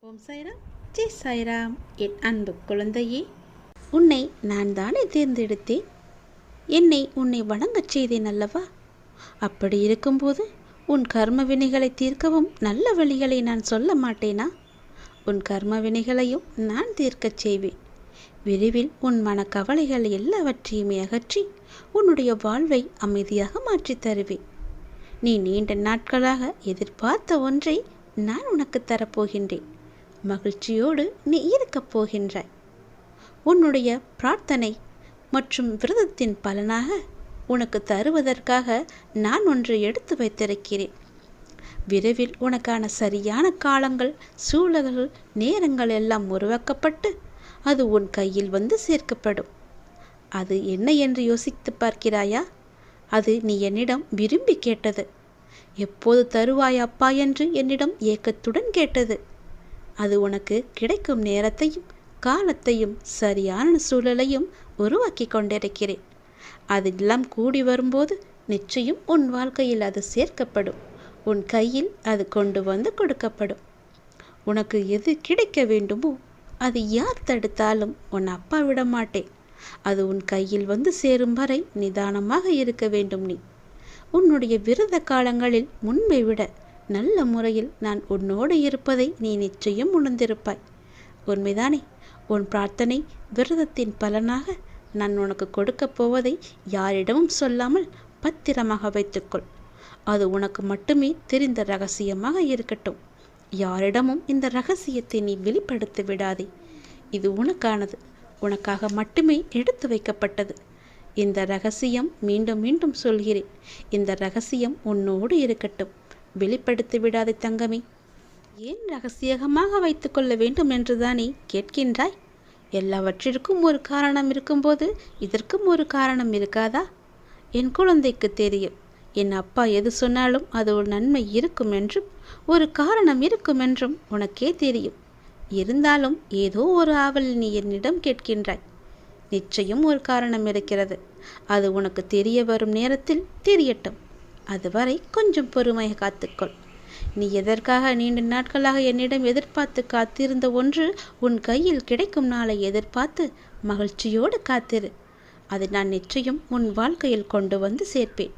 ஓம் சாய்ராம். ஜெய் சாய்ராம். என் அன்பு குழந்தையே உன்னை நான் தானே தேர்ந்தெடுத்தேன்? என்னை உன்னை வணங்கச் செய்தேன் அல்லவா? அப்படி இருக்கும்போது உன் கர்ம வினைகளை தீர்க்கவும் நல்ல வழிகளை நான் சொல்ல மாட்டேனா? உன் கர்ம வினைகளையும் நான் தீர்க்கச் செய்வேன். விரைவில் உன் மனக்கவலைகள் எல்லாவற்றையுமே அகற்றி உன்னுடைய வாழ்வை அமைதியாக மாற்றித் தருவேன். நீ நீண்ட நாட்களாக எதிர்பார்த்த ஒன்றை நான் உனக்கு தரப்போகின்றேன். மகிழ்ச்சியோடு நீ இருக்கப் போகின்றாய். உன்னுடைய பிரார்த்தனை மற்றும் விரதத்தின் பலனாக உனக்கு தருவதற்காக நான் ஒன்று எடுத்து வைத்திருக்கிறேன். விரைவில் உனக்கான சரியான காலங்கள் சூழல்கள் நேரங்கள் எல்லாம் உருவாக்கப்பட்டு அது உன் கையில் வந்து சேர்க்கப்படும். அது என்ன என்று யோசித்து பார்க்கிறாயா? அது நீ என்னிடம் விரும்பி கேட்டது. எப்போது தருவாய் அப்பா என்று என்னிடம் ஏக்கத்துடன் கேட்டது. அது உனக்கு கிடைக்கும் நேரத்தையும் காலத்தையும் சரியான சூழலையும் உருவாக்கி கொண்டிருக்கிறேன். அதெல்லாம் கூடி வரும்போது நிச்சயம் உன் வாழ்க்கையில் அது சேர்க்கப்படும். உன் கையில் அது கொண்டு வந்து கொடுக்கப்படும். உனக்கு எது கிடைக்க வேண்டுமோ அது யார் தடுத்தாலும் உன் அப்பா விட மாட்டேன். அது உன் கையில் வந்து சேரும் வரை நிதானமாக இருக்க வேண்டும் நீ. உன்னுடைய விரத காலங்களில் முன்பை விட நல்ல முறையில் நான் உன்னோடு இருப்பதை நீ நிச்சயம் உணர்ந்திருப்பாய். உண்மைதானே? உன் பிரார்த்தனை விரதத்தின் பலனாக நான் உனக்கு கொடுக்கப் போவதை யாரிடமும் சொல்லாமல் பத்திரமாக வைத்துக்கொள். அது உனக்கு மட்டுமே தெரிந்த ரகசியமாக இருக்கட்டும். யாரிடமும் இந்த ரகசியத்தை நீ வெளிப்படுத்தி விடாதே. இது உனக்கானது. உனக்காக மட்டுமே எடுத்து வைக்கப்பட்டது. இந்த ரகசியம் மீண்டும் மீண்டும் சொல்கிறேன். இந்த ரகசியம் உன்னோடு இருக்கட்டும். வெளிப்படுத்தி விடாதே தங்கமே. ஏன் ரகசியகமாக வைத்துக்கொள்ள வேண்டும் என்றுதானே கேட்கின்றாய்? எல்லாவற்றிற்கும் ஒரு காரணம் இருக்கும்போது இதற்கும் ஒரு காரணம் இருக்காதா? என் குழந்தைக்கு தெரியும். என் அப்பா எது சொன்னாலும் அது ஒரு நன்மை இருக்கும் என்றும் ஒரு காரணம் இருக்கும் என்றும் உனக்கே தெரியும். இருந்தாலும் ஏதோ ஒரு ஆவல் நீ என்னிடம் கேட்கின்றாய். நிச்சயம் ஒரு காரணம் இருக்கிறது. அது உனக்கு தெரிய வரும் நேரத்தில் தெரியட்டும். அதுவரை கொஞ்சம் பொறுமையை காத்துக்கொள். நீ எதற்காக நீண்ட நாட்களாக என்னிடம் எதிர்பார்த்து காத்திருந்த ஒன்று உன் கையில் கிடைக்கும் நாளை எதிர்பார்த்து மகிழ்ச்சியோடு காத்திரு. அது நான் நிச்சயம் உன் வாழ்க்கையில் கொண்டு வந்து சேர்ப்பேன்.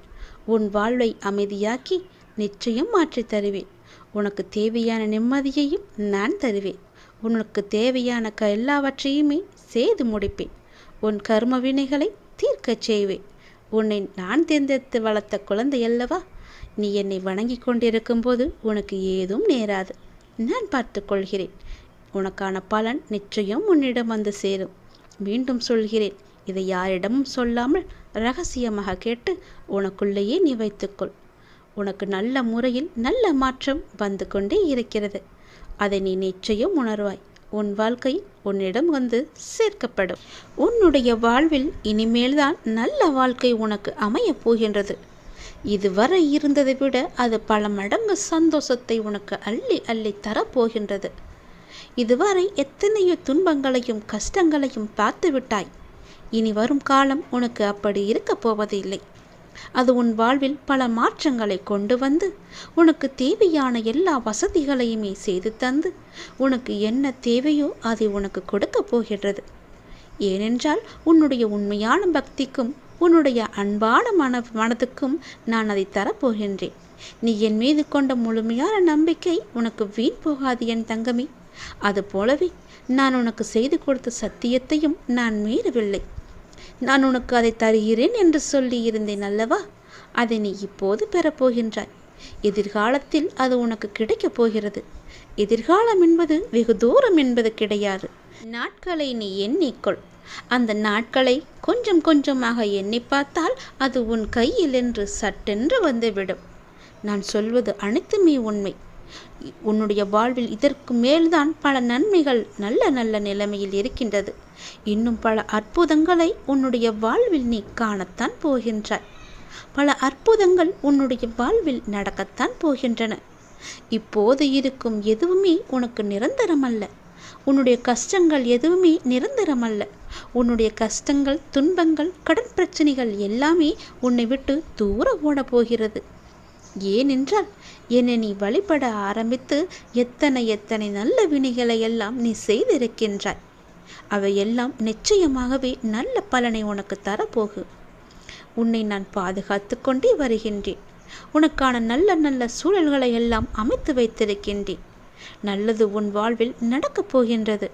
உன் வாழ்வை அமைதியாக்கி நிச்சயம் மாற்றித் தருவேன். உனக்கு தேவையான நிம்மதியையும் நான் தருவேன். உனக்கு தேவையான க எல்லாவற்றையுமே செய்து முடிப்பேன். உன் கர்ம வினைகளை தீர்க்கச் செய்வேன். உன்னை நான் தேர்ந்தெடுத்து வளர்த்த குழந்தை அல்லவா? நீ என்னை வணங்கி கொண்டிருக்கும்போது உனக்கு ஏதும் நேராது. நான் பார்த்து கொள்கிறேன். உனக்கான பலன் நிச்சயம் உன்னிடம் வந்து சேரும். மீண்டும் சொல்கிறேன். இதை யாரிடமும் சொல்லாமல் ரகசியமாக கேட்டு உனக்குள்ளேயே நீ வைத்துக்கொள். உனக்கு நல்ல முறையில் நல்ல மாற்றம் வந்து கொண்டே இருக்கிறது. அதை நீ நிச்சயம் உணர்வாய். உன் வாழ்க்கை உன்னிடம் வந்து சேர்க்கப்படும். உன்னுடைய வாழ்வில் இனிமேல்தான் நல்ல வாழ்க்கை உனக்கு அமையப் போகின்றது. இதுவரை இருந்ததை விட அது பல மடங்கு சந்தோஷத்தை உனக்கு அள்ளி அள்ளி தரப்போகின்றது இதுவரை எத்தனையோ துன்பங்களையும் கஷ்டங்களையும் பார்த்து விட்டாய் இனி வரும் காலம் உனக்கு அப்படி இருக்கப் போவதில்லை. அது உன் வாழ்வில் பல மாற்றங்களை கொண்டு வந்து உனக்கு தேவையான எல்லா வசதிகளையுமே செய்து தந்து உனக்கு என்ன தேவையோ அதை உனக்கு கொடுக்கப் போகின்றது. ஏனென்றால் உன்னுடைய உண்மையான பக்திக்கும் உன்னுடைய அன்பான மன மனதுக்கும் நான் அதை தரப்போகின்றேன். நீ என் மீது கொண்ட முழுமையான நம்பிக்கை உனக்கு வீண் போகாது என் தங்கமே. அது போலவே நான் உனக்கு செய்து கொடுத்த சத்தியத்தையும் நான் மீறவில்லை. நான் உனக்கு அதை தருகிறேன் என்று சொல்லியிருந்தேன் அல்லவா? அதை நீ இப்போது பெறப்போகின்றாய் எதிர்காலத்தில் அது உனக்கு கிடைக்கப் போகிறது. எதிர்காலம் என்பது வெகு தூரம் என்பது கிடையாது. நாட்களை நீ எண்ணிக்கொள். அந்த நாட்களை கொஞ்சம் கொஞ்சமாக எண்ணி பார்த்தால் அது உன் கையில் என்று சட்டென்று வந்துவிடும். நான் சொல்வது அனைத்துமே உண்மை. உன்னுடைய வாழ்வில் இதற்கு மேல்தான் பல நன்மைகள் நல்ல நல்ல நிலைமையில் இருக்கின்றது. இன்னும் பல அற்புதங்களை உன்னுடைய வாழ்வில் நீ காணத்தான் போகின்றாய். பல அற்புதங்கள் உன்னுடைய வாழ்வில் நடக்கத்தான் போகின்றன. இப்போது இருக்கும் எதுவுமே உனக்கு நிரந்தரமல்ல. உன்னுடைய கஷ்டங்கள் எதுவுமே நிரந்தரமல்ல. உன்னுடைய கஷ்டங்கள் துன்பங்கள் கடன் பிரச்சனைகள் எல்லாமே உன்னை விட்டு தூர ஓட போகிறது. ஏனென்றால் என்னை நீ வழிபட ஆரம்பித்து எத்தனை எத்தனை நல்ல வினைகளை எல்லாம் நீ செய்திருக்கின்றாய். அவையெல்லாம் நிச்சயமாகவே நல்ல பலனை உனக்கு தரப்போகு. உன்னை நான் பாதுகாத்து கொண்டே வருகின்றேன். உனக்கான நல்ல நல்ல சூழல்களை எல்லாம் அமைத்து வைத்திருக்கின்றேன். நல்லது உன் வாழ்வில் நடக்கப் போகின்றது.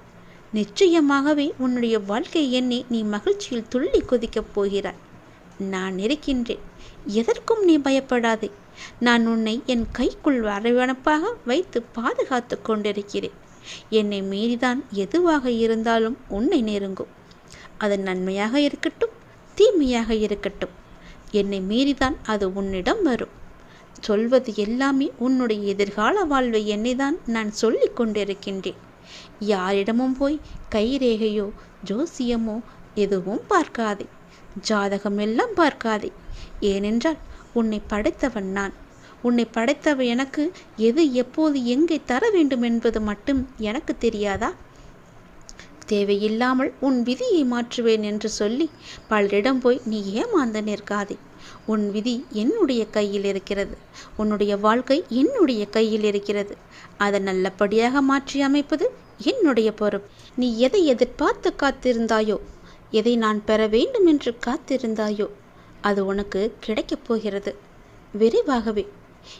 நிச்சயமாகவே உன்னுடைய வாழ்க்கை எண்ணி நீ மகிழ்ச்சியில் துள்ளி குதிக்கப் போகிறாய். நான் இருக்கின்றேன். எதற்கும் நீ பயப்படாதே. நான் உன்னை என் கைக்குள் அரவணைப்பாக வைத்து பாதுகாத்து கொண்டிருக்கிறேன். என்னை மீறிதான் எதுவாக இருந்தாலும் உன்னை நெருங்கும். அது நன்மையாக இருக்கட்டும் தீமையாக இருக்கட்டும். என்னை மீறிதான் அது உன்னிடம் வரும். சொல்வது எல்லாமே உன்னுடைய எதிர்கால வாழ்வை என்னைதான் நான் சொல்லி கொண்டிருக்கின்றேன். யாரிடமும் போய் கைரேகையோ ஜோசியமோ எதுவும் பார்க்காதே. ஜாதகம் எல்லாம் பார்க்காதே. ஏனென்றால் உன்னை படைத்தவன் நான். உன்னை படைத்தவ எனக்கு எது எப்போது எங்கே தர வேண்டும் என்பது மட்டும் எனக்கு தெரியாதா? தேவையில்லாமல் உன் விதியை மாற்றுவேன் என்று சொல்லி பலரிடம் போய் நீ ஏமாந்து நிற்காதே. உன் விதி என்னுடைய கையில் இருக்கிறது. உன்னுடைய வாழ்க்கை என்னுடைய கையில் இருக்கிறது. அதை நல்லபடியாக மாற்றி அமைப்பது என்னுடைய பொறுப்பு. நீ எதை எதிர்பார்த்து காத்திருந்தாயோ எதை நான் பெற வேண்டும் என்று காத்திருந்தாயோ அது உனக்கு கிடைக்கப் போகிறது. விரைவாகவே.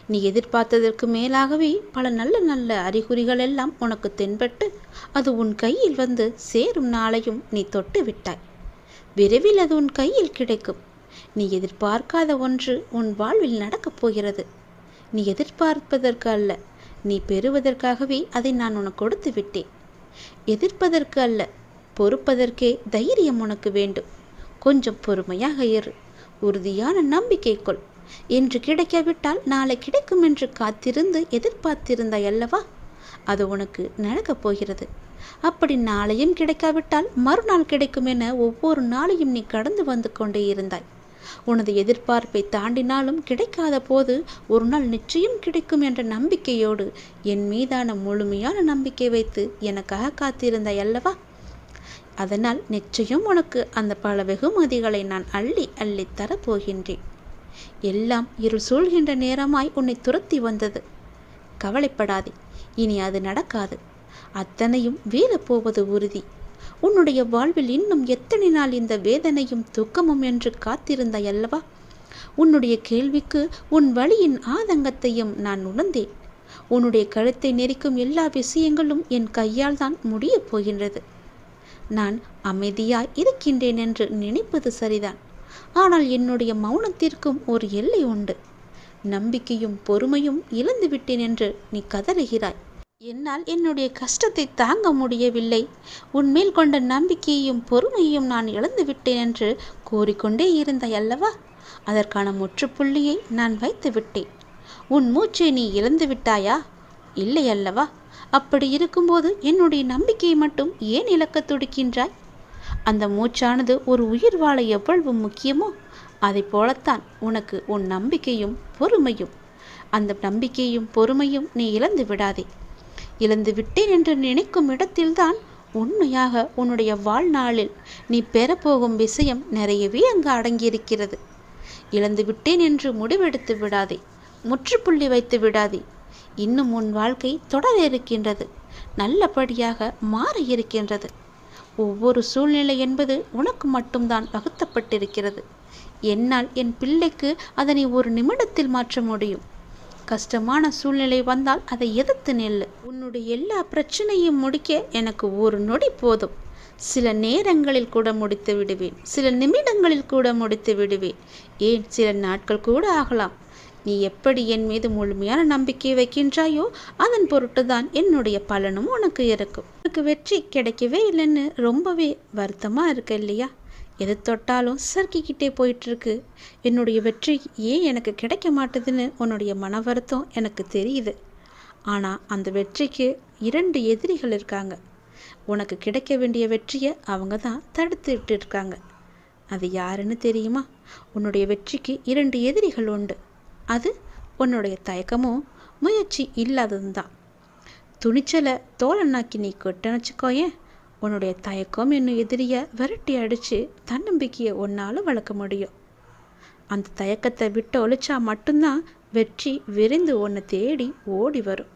நீ எதிர்பார்த்ததற்கு மேலாகவே பல நல்ல நல்ல அறிகுறிகள் எல்லாம் உனக்கு தென்பட்டு அது உன் கையில் வந்து சேரும் நாளையும் நீ தொட்டு விட்டாய். விரைவில் அது உன் கையில் கிடைக்கும். நீ எதிர்பார்க்காத ஒன்று உன் வாழ்வில் நடக்கப் போகிறது. நீ எதிர்பார்ப்பதற்கு அல்ல நீ பெறுவதற்காகவே அதை நான் உனக்கு கொடுத்து விட்டேன். எதிர்ப்பதற்கு அல்ல பொறுப்பதற்கே தைரியம் உனக்கு வேண்டும். கொஞ்சம் பொறுமையாக இரு. உறுதியான நம்பிக்கை கொள் இன்று கிடைக்காவிட்டால் நாளை கிடைக்கும் என்று காத்திருந்து எதிர்பார்த்திருந்தாய் அல்லவா? அது உனக்கு நடக்கப் போகிறது. அப்படி நாளையும் கிடைக்காவிட்டால் மறுநாள் கிடைக்கும் என ஒவ்வொரு நாளையும் நீ கடந்து வந்து கொண்டே இருந்தாய். உனது எதிர்பார்ப்பை தாண்டினாலும் கிடைக்காத போது ஒரு நாள் நிச்சயம் கிடைக்கும் என்ற நம்பிக்கையோடு என் மீதான முழுமையான நம்பிக்கை வைத்து எனக்காக காத்திருந்தாய் அல்லவா? அதனால் நிச்சயம் உனக்கு அந்த பல வெகுமதிகளை நான் அள்ளி அள்ளி தரப்போகின்றேன் எல்லாம் இருள் சூழ்கின்ற நேரமாய் உன்னை துரத்தி வந்தது. கவலைப்படாதே இனி அது நடக்காது. அத்தனையும் வீழப்போவது உறுதி. உன்னுடைய வாழ்வில் இன்னும் எத்தனை நாள் இந்த வேதனையும் துக்கமும் என்று காத்திருந்தாய் அல்லவா? உன்னுடைய கேள்விக்கு உன் வழியின் ஆதங்கத்தையும் நான் உணர்ந்தேன். உன்னுடைய கழுத்தை நெரிக்கும் எல்லா விஷயங்களும் என் கையால் தான் முடியப் போகின்றது. நான் அமைதியாய் இருக்கின்றேன் என்று நினைப்பது சரிதான். ஆனால் என்னுடைய மௌனத்திற்கும் ஒரு எல்லை உண்டு. நம்பிக்கையும் பொறுமையும் இழந்துவிட்டேன் என்று நீ கதறுகிறாய். என்னால் என்னுடைய கஷ்டத்தை தாங்க முடியவில்லை. உன்மேல் கொண்ட நம்பிக்கையையும் பொறுமையையும் நான் இழந்துவிட்டேன் என்று கூறிக்கொண்டே இருந்தாய் அல்லவா? அதற்கான முற்றுப்புள்ளியை நான் வைத்து விட்டேன் உன் மூச்சை நீ இழந்து விட்டாயா இல்லை அல்லவா? அப்படி இருக்கும்போது என்னுடைய நம்பிக்கையை மட்டும் ஏன் இழக்க துடிக்கின்றாய்? அந்த மூச்சானது ஒரு உயிர் வாழ எவ்வளவு முக்கியமோ அதை போலத்தான் உனக்கு உன் நம்பிக்கையும் பொறுமையும். அந்த நம்பிக்கையும் பொறுமையும் நீ இழந்து விடாதே. இழந்து விட்டேன் என்று நினைக்கும் இடத்தில்தான் உண்மையாக உன்னுடைய வாழ்நாளில் நீ பெறப்போகும் விஷயம் நிறையவே அங்கு அடங்கியிருக்கிறது. இழந்து விட்டேன் என்று முடிவெடுத்து விடாதே. முற்றுப்புள்ளி வைத்து விடாதே. இன்னும் உன் வாழ்க்கை தொடர இருக்கின்றது. நல்லபடியாக மாற இருக்கின்றது. ஒவ்வொரு சூழ்நிலை என்பது உனக்கு மட்டும்தான் வகுத்தப்பட்டிருக்கிறது. என்னால் என் பிள்ளைக்கு அதனை ஒரு நிமிடத்தில் மாற்ற முடியும். கஷ்டமான சூழ்நிலை வந்தால் அதை எதிர்த்து நெல்லு. உன்னுடைய எல்லா பிரச்சனையும் முடிக்க எனக்கு ஒரு நொடி போதும். சில நேரங்களில் கூட முடித்து விடுவேன். சில நிமிடங்களில் கூட முடித்து விடுவேன். ஏன்? சில நாட்கள் கூட ஆகலாம். நீ எப்படி என் மீது முழுமையான நம்பிக்கை வைக்கின்றாயோ அதன் பொருட்டு தான் என்னுடைய பலனும் உனக்கு இருக்கும். உனக்கு வெற்றி கிடைக்கவே இல்லைன்னு ரொம்பவே வருத்தமாக இருக்கு இல்லையா? எது தொட்டாலும் சறுக்கிக்கிட்டே போயிட்டுருக்கு. என்னுடைய வெற்றி ஏன் எனக்கு கிடைக்க மாட்டுதுன்னு உன்னுடைய மன வருத்தம் எனக்கு தெரியுது. ஆனால் அந்த வெற்றிக்கு இரண்டு எதிரிகள் இருக்காங்க. உனக்கு கிடைக்க வேண்டிய வெற்றியை அவங்க தான் தடுத்துட்டு இருக்காங்க. அது யாருன்னு தெரியுமா? உன்னுடைய வெற்றிக்கு இரண்டு எதிரிகள் உண்டு. அது உன்னுடைய தயக்கமும் முயற்சி இல்லாதது தான் துணிச்சலை தோழனாக்கி நீ கொட்டன்னு வச்சுக்கோயேன். உன்னுடைய தயக்கம் என்னும் எதிரியை விரட்டி அடித்து தன்னம்பிக்கையை ஒன்றால் வளர்க்க முடியும். அந்த தயக்கத்தை விட்டு ஒழிச்சா மட்டும்தான் வெற்றி விரிந்து உன்னை தேடி ஓடி வரும்.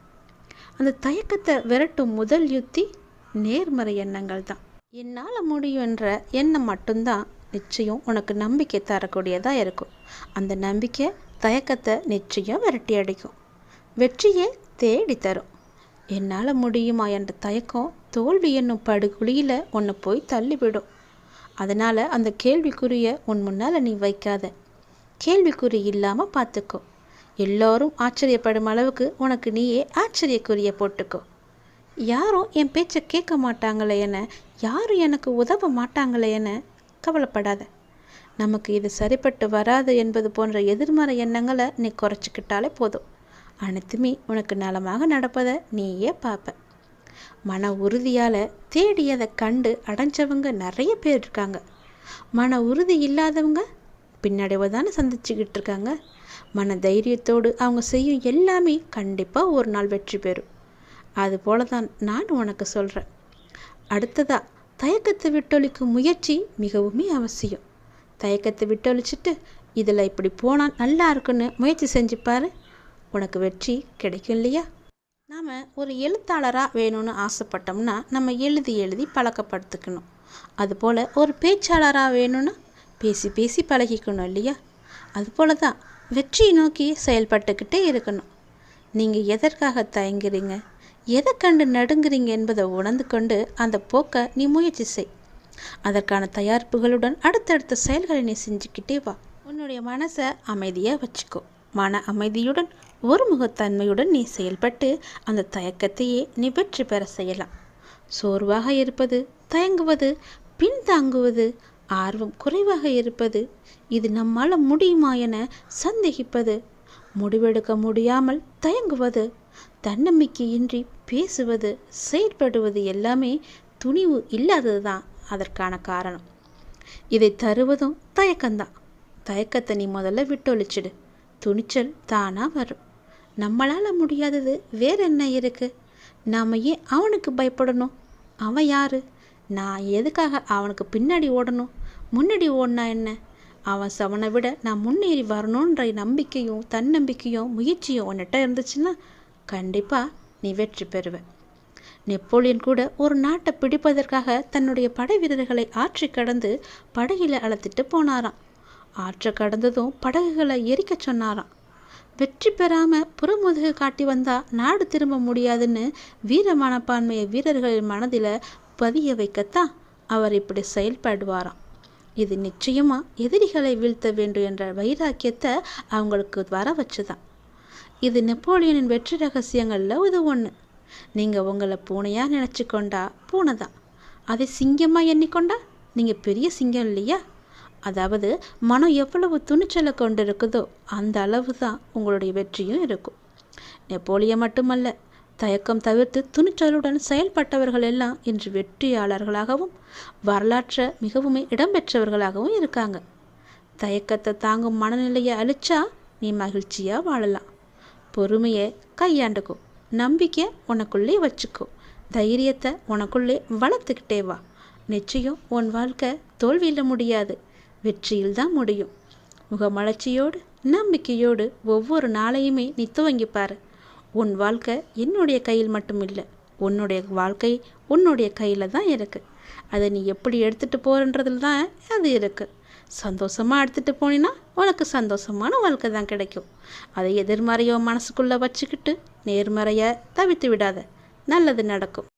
அந்த தயக்கத்தை விரட்டும் முதல் யுத்தி நேர்மறை எண்ணங்கள் தான் என்னால் முடியும் என்ற எண்ணம் மட்டும்தான் நிச்சயம் உனக்கு நம்பிக்கை தரக்கூடியதாக இருக்கும். அந்த நம்பிக்கை தயக்கத்தை நிச்சயம் விரட்டி அடிக்கும் வெற்றியை தேடி தரும். என்னால் முடியுமா என்ற தயக்கம் தோல்வி என்னும் படுகுழியில் உன்னை போய் தள்ளிவிடும். அதனால் அந்த கேள்விக்குறியை உன் முன்னால் நீ வைக்காத. கேள்விக்குறி இல்லாமல் பார்த்துக்கோ எல்லோரும் ஆச்சரியப்படும் அளவுக்கு உனக்கு நீயே ஆச்சரியக்குரிய போட்டுக்கோ. யாரும் என் பேச்சை கேட்க மாட்டாங்களே என யாரும் எனக்கு உதவ மாட்டாங்களே என கவலைப்படாத. நமக்கு இது சரிப்பட்டு வராது என்பது போன்ற எதிர்மறை எண்ணங்களை நீ குறைச்சிக்கிட்டாலே போதும். அனைத்துமே உனக்கு நலமாக நடப்பதை நீயே பார்ப்ப மன உறுதியால் தேடியதை கண்டு அடைஞ்சவங்க நிறைய பேர் இருக்காங்க. மன உறுதி இல்லாதவங்க பின்னடைவை தானே சந்திச்சுக்கிட்டு இருக்காங்க. மன தைரியத்தோடு அவங்க செய்யும் எல்லாமே கண்டிப்பாக ஒரு நாள் வெற்றி பெறும். அதுபோல தான் நான் உனக்கு சொல்கிறேன் அடுத்ததாக தயக்கத்தை விட்டொழிக்கும் முயற்சி மிகவுமே அவசியம். தயக்கத்தை விட்டொழிச்சிட்டு இதில் இப்படி போனால் நல்லா இருக்குன்னு முயற்சி செஞ்சுப்பாரு உனக்கு வெற்றி கிடைக்கும் இல்லையா? நாம் ஒரு எழுத்தாளராக வேணும்னு ஆசைப்பட்டோம்னா நம்ம எழுதி எழுதி பழக்கப்படுத்திக்கணும். அதுபோல் ஒரு பேச்சாளராக வேணும்னா பேசி பேசி பழகிக்கணும் இல்லையா? அதுபோல தான் வெற்றியை நோக்கி செயல்பட்டுக்கிட்டே இருக்கணும். நீங்கள் எதற்காக தயங்குறீங்க? எதை கண்டு நடுங்குறீங்க என்பதை உணர்ந்து கொண்டு அந்த போக்கை நீ முயற்சி செய். அதற்கான தயாரிப்புகளுடன் அடுத்தடுத்த செயல்களை நீ செஞ்சுக்கிட்டே வா. உன்னுடைய மனசை அமைதியாக வச்சுக்கோ. மன அமைதியுடன் ஒருமுகத்தன்மையுடன் நீ செயல்பட்டு அந்த தயக்கத்தையே நீ வெற்றி பெற செய்யலாம். சோர்வாக இருப்பது தயங்குவது பின்தாங்குவது ஆர்வம் குறைவாக இருப்பது இது நம்மால் முடியுமா என சந்தேகிப்பது முடிவெடுக்க முடியாமல் தயங்குவது தன்னம்பிக்கையின்றி பேசுவது செயற்படுவது எல்லாமே துணிவு இல்லாதது தான் அதற்கான காரணம். இதை தருவதும் தயக்கம்தான். தயக்கத்தை நீ முதல்ல விட்டொழிச்சிடு. துணிச்சல் தானாக வரும். நம்மளால் முடியாதது வேற என்ன இருக்கு? நாம் ஏன் அவனுக்கு பயப்படணும். அவன் யாரு? நான் எதுக்காக அவனுக்கு பின்னாடி ஓடணும்? முன்னாடி ஓடினா என்ன? அவன் சவனை விட நான் முன்னேறி வரணுன்ற நம்பிக்கையும் தன்னம்பிக்கையும் முயற்சியும் உன்னிட்ட இருந்துச்சுன்னா கண்டிப்பாக நீ வெற்றி பெறுவேன் நெப்போலியன் கூட ஒரு நாட்டை பிடிப்பதற்காக தன்னுடைய படை வீரர்களை ஆற்றி கடந்து படகில அழைத்துட்டு போனாராம். ஆற்றை கடந்ததும் படகுகளை எரிக்க சொன்னாராம். வெற்றி பெறாம புறமுதுகு காட்டி வந்தா நாடு திரும்ப முடியாதுன்னு வீர மனப்பான்மையை வீரர்களின் மனதில் பதிய வைக்கத்தான் அவர் இப்படி செயல்படுவாராம். இது நிச்சயமா எதிரிகளை வீழ்த்த வேண்டும் என்ற வைராக்கியத்தை அவங்களுக்கு வர வச்சுதான் இது நெப்போலியனின் வெற்றி ரகசியங்களில் இது ஒன்று நீங்கள் உங்களை பூனையாக நினச்சி கொண்டா பூனை தான். அதை சிங்கமாக எண்ணிக்கொண்டா? நீங்கள் பெரிய சிங்கம் இல்லையா? அதாவது மனம் எவ்வளவு துணிச்சலை கொண்டு இருக்குதோ அந்த அளவு தான் உங்களுடைய வெற்றியும் இருக்கும். நெப்போலிய மட்டுமல்ல தயக்கம் தவிர்த்து துணிச்சலுடன் செயல்பட்டவர்கள் எல்லாம் இன்று வெற்றியாளர்களாகவும் வரலாற்றை மிகவும் இடம்பெற்றவர்களாகவும் இருக்காங்க. தயக்கத்தை தாங்கும் மனநிலையை அழிச்சா நீ மகிழ்ச்சியாக வாழலாம். பொறுமையை கையாண்டுக்கும் நம்பிக்கை உனக்குள்ளே வச்சுக்கோ. தைரியத்தை உனக்குள்ளே வளர்த்துக்கிட்டே வா. நிச்சயம் உன் வாழ்க்கை தோல்வியில் முடியாது. வெற்றியில் தான் முடியும். முகமலர்ச்சியோடு நம்பிக்கையோடு ஒவ்வொரு நாளையுமே நீ துவங்கிப்பார் உன் வாழ்க்கை என்னுடைய கையில் மட்டும் இல்லை உன்னுடைய வாழ்க்கை உன்னுடைய கையில் தான் இருக்குது அதை நீ எப்படி எடுத்துகிட்டு போகிறன்றதுல தான் அது இருக்குது சந்தோஷமாக எடுத்துகிட்டு போனீன்னா உனக்கு சந்தோஷமான வாழ்க்கை தான் கிடைக்கும். அதை எதிர்மறையோ மனசுக்குள்ளே வச்சுக்கிட்டு நேர்மறையை தவித்து விடாத. நல்லது நடக்கும்.